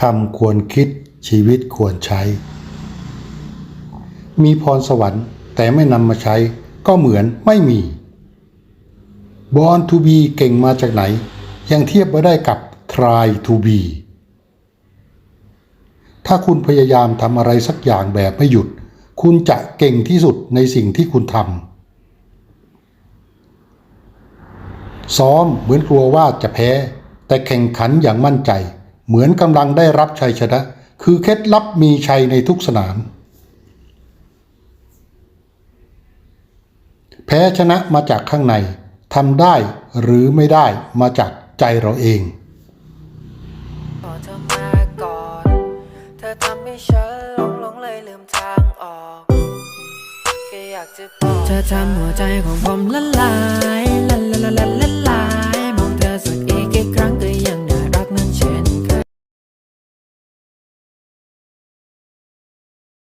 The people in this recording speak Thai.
คำควรคิดชีวิตควรใช้ มีพรสวรรค์แต่ไม่นำมาใช้ก็เหมือนไม่มี Born to be เก่งมาจากไหน ยังเทียบไม่ได้กับ try to be ถ้าคุณพยายามทำอะไรสักอย่างแบบไม่หยุด คุณจะเก่งที่สุดในสิ่งที่คุณทำซ้อมเหมือนกลัวว่าจะแพ้ แต่แข่งขันอย่างมั่นใจ เหมือนกำลังได้รับชัยชนะ คือเคล็ดลับมีชัยในทุกสนาม แพ้ชนะมาจากข้างในทำได้หรือไม่ได้มาจากใจเราเองพอเธอมาก่อน เธอทำให้ฉันหลงหลงเลยลืมทางออกแค่อยากจะบอกเธอทำหัวใจของผมละลาย